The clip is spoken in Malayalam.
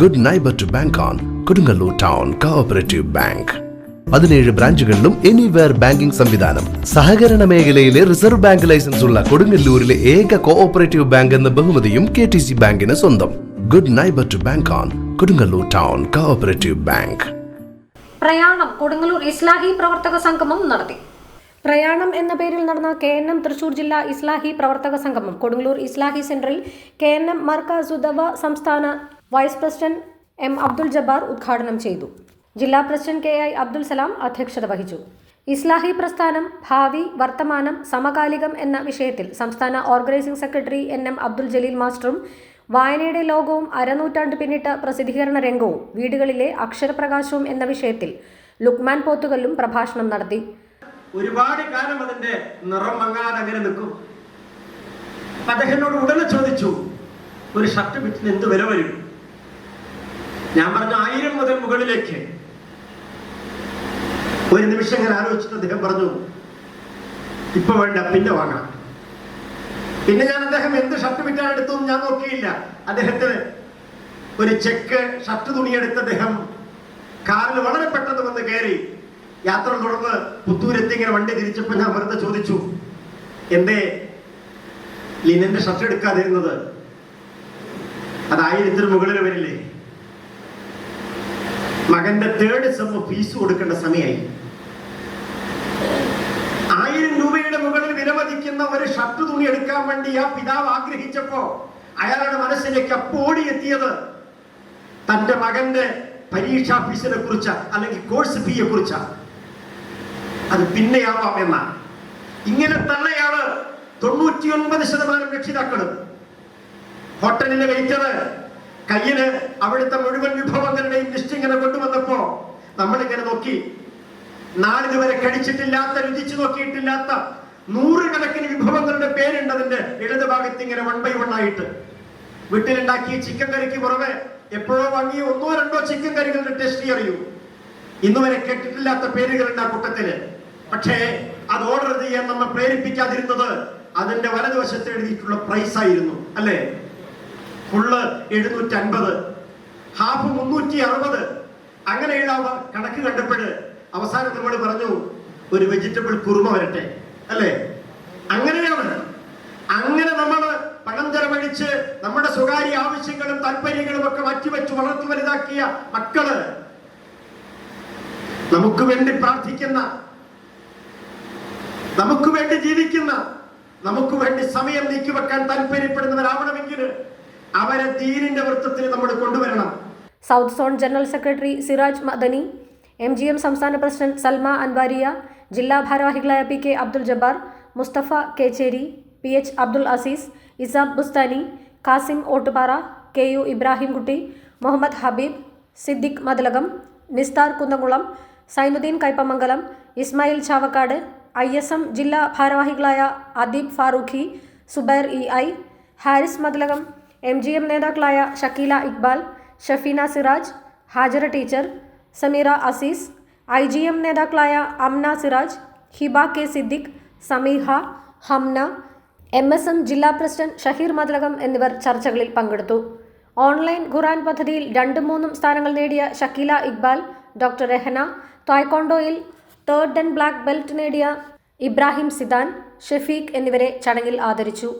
Good neighbour to bank on Kodungallur town cooperative bank പതിനേഴ് ബ്രാഞ്ചുകളിലും എനിവെയർ ബാങ്കിംഗ് സംവിധാനം. സഹകരണ മേഖലയിലെ റിസർവ് ബാങ്ക് ലൈസൻസ് ഉള്ള കൊടുങ്ങല്ലൂരിലെ ഏക കോഓപ്പറേറ്റീവ് ബാങ്ക് എന്ന ബഹുമതിയും കെ ടി സി ബാങ്കിന് സ്വന്തം. Good neighbour to bank on Kodungallur town cooperative bank പ്രയാണം കൊടുങ്ങല്ലൂർ ഇസ്ലാഹി പ്രവർത്തക സംഗമം നടത്തി. പ്രയാണം എന്ന പേരിൽ നടന്ന കെ എൻ എം തൃശൂർ ജില്ലാ ഇസ്ലാഹി പ്രവർത്തക സംഗമം കൊടുങ്ങല്ലൂർ ഇസ്ലാഹി സെന്ററിൽ കെ എൻ എം മർക്കാസുദവ സംസ്ഥാന vice president M Abdul Jabbar ഉദ്ഘാടനം ചെയ്തു. ജില്ലാ president K I Abdul Salam അധ്യക്ഷത വഹിച്ചു. ഇസ്ലാഹി പ്രസ്ഥാനം ഭാവി വർത്തമാനം സമകാലികം എന്ന വിഷയത്തിൽ സംസ്ഥാന organising secretary N M Abdul Jaleel മാസ്റ്ററും വായനയുടെ ലോകവും അരനൂറ്റാണ്ട് പിന്നിട്ട പ്രസിദ്ധീകരണ രംഗവും വീടുകളിലെ അക്ഷരപ്രകാശവും എന്ന വിഷയത്തിൽ ലുക്മാൻ പോത്തുകല്ലും പ്രഭാഷണം നടത്തി. ഒരുപാട് കാലം അതിന്റെ നിറം മങ്ങാതെ അങ്ങനെ നിൽക്കും. അദ്ദേഹത്തിനോട് അദ്ദേഹം ഉടനെ ചോദിച്ചു ഒരു ഷർട്ട് വിറ്റിന് എന്ത് വില വരും? ഞാൻ പറഞ്ഞ ആയിരം മുതൽ മുകളിലേക്ക്. ഒരു നിമിഷം ഞാൻ ആലോചിച്ചിട്ട് അദ്ദേഹം പറഞ്ഞു ഇപ്പൊ വേണ്ട പിന്നെ വാങ്ങാം പിന്നെ ഞാൻ അദ്ദേഹം എന്ത് ഷർട്ട് വിറ്റാൻ എടുത്തു ഞാൻ നോക്കിയില്ല. അദ്ദേഹത്തിന് ഒരു ചെക്ക് ഷർട്ട് തുണിയെടുത്ത് അദ്ദേഹം കാറിൽ വളരെ പെട്ടെന്ന് വന്ന് കയറി. യാത്ര തുടർന്ന് പുത്തൂരെത്തി ഇങ്ങനെ വണ്ടി തിരിച്ചപ്പോൾ ഞാൻ വെറുതെ ചോദിച്ചു എന്തേ ലിനന്റെ ഷർട്ട് എടുക്കാതിരുന്നത്? അത് ആയിരത്തിന് മുകളിൽ വരില്ലേ? മകന്റെ തേർഡ് സെമ്മ് ഫീസ് കൊടുക്കേണ്ട സമയമായി ആയിരം രൂപയുടെ മുകളിൽ വിലമതിക്കുന്ന ഒരു ഷർട്ട് തുണി എടുക്കാൻ വേണ്ടി ആ പിതാവ് ആഗ്രഹിച്ചപ്പോ അയാളുടെ മനസ്സിലേക്ക് അപ്പോടി എത്തിയത് തന്റെ മകന്റെ പരീക്ഷാ ഫീസിനെ കുറിച്ച അല്ലെങ്കിൽ കോഴ്സ് ഫീയെ കുറിച്ച. അത് പിന്നെയാവാം എന്ന. ഇങ്ങനെ തന്നെയാണ് തൊണ്ണൂറ്റിയൊൻപത് ശതമാനം രക്ഷിതാക്കളും. ഹോട്ടലിലെ വെയിറ്റർ കയ്യിൽ അവിടുത്തെ മുഴുവൻ വിഭവങ്ങളുടെയും ലിസ്റ്റ് ഇങ്ങനെ കൊണ്ടുവന്നപ്പോ നമ്മളിങ്ങനെ നോക്കി. നാളിതുവരെ കഴിച്ചിട്ടില്ലാത്ത രുചിച്ചു നോക്കിയിട്ടില്ലാത്ത നൂറുകണക്കിന് വിഭവങ്ങളുടെ പേരുണ്ടതിന്റെ ഇടത് ഭാഗത്ത് ഇങ്ങനെ വൺ ബൈ വൺ ആയിട്ട്. വീട്ടിലുണ്ടാക്കിയ ചിക്കൻ കറിക്ക് പുറമെ എപ്പോഴോ വാങ്ങിയ ഒന്നോ രണ്ടോ ചിക്കൻ കറികളുടെ ടേസ്റ്റ് അറിയൂ. ഇന്ന് വരെ കേട്ടിട്ടില്ലാത്ത പേരുകളുണ്ട് ആ കൂട്ടത്തിൽ. പക്ഷേ അത് ഓർഡർ ചെയ്യാൻ നമ്മൾ പ്രേരിപ്പിക്കാതിരുന്നത് അതിന്റെ വലതുവശത്ത് എഴുതിയിട്ടുള്ള പ്രൈസ് ആയിരുന്നു അല്ലേ? ഫുള്ള് എഴുന്നൂറ്റി അൻപത് ഹാഫ് മുന്നൂറ്റി അറുപത് അങ്ങനെയുള്ള കണക്ക് കണ്ടപ്പോഴ് അവസാനം നമ്മൾ പറഞ്ഞു ഒരു വെജിറ്റബിൾ കുറുമ വരട്ടെ അല്ലേ? അങ്ങനെയാണ്. അങ്ങനെ നമ്മൾ പണം ചെലവഴിച്ച് നമ്മുടെ സ്വകാര്യ ആവശ്യങ്ങളും താല്പര്യങ്ങളും ഒക്കെ മാറ്റിവെച്ച് വളർത്തി വലുതാക്കിയ മക്കൾ നമുക്ക് വേണ്ടി പ്രാർത്ഥിക്കുന്ന നമുക്ക് വേണ്ടി ജീവിക്കുന്ന നമുക്ക് വേണ്ടി സമയം നീക്കിവെക്കാൻ താല്പര്യപ്പെടുന്നവരാവണമെങ്കിൽ അവരെ ദീനിന്റെ വൃത്തത്തിൽ നമ്മൾ കൊണ്ടുവരണം. South zone general secretary Siraj Madani M G M സംസ്ഥാന പ്രസിഡന്റ് സൽമ അൻവാരിയ ജില്ലാ ഭാരവാഹികളായ P K Abdul Jabbar Musthafa Kecheri P H Abdul Aziz Isab Bustani Kasim Ottupara K U Ibrahimkutty Muhammad Habeeb Siddique Madalakam Nisthar Kunnamkulam Zainuddin Kaipamangalam Ismail Chavakkad I S M ജില്ലാ ഭാരവാഹികളായ Adeeb Farooqi Zubair E I Haris Madalakam M G M നേതാക്കളായ Shakeela Iqbal Shafeena Siraj Hajara teacher Sameera Aziz I G M നേതാക്കളായ Amna Siraj Hiba K Siddique Sameeha Hamna M S M ജില്ലാ പ്രസിഡന്റ് ഷഹീർ മദ്ലകം എന്നിവർ ചർച്ചകളിൽ പങ്കെടുത്തു. ഓൺലൈൻ ഖുറാൻ പദ്ധതിയിൽ രണ്ടും മൂന്നും സ്ഥാനങ്ങൾ നേടിയ ഷക്കീല ഇക്ബാൽ ഡോക്ടർ രഹന തായ്ക്കൊണ്ടോയിൽ തേർഡ് ആൻഡ് ബ്ലാക്ക് ബെൽറ്റ് നേടിയ ഇബ്രാഹിം സിദാൻ ഷെഫീഖ് എന്നിവരെ ചടങ്ങിൽ ആദരിച്ചു.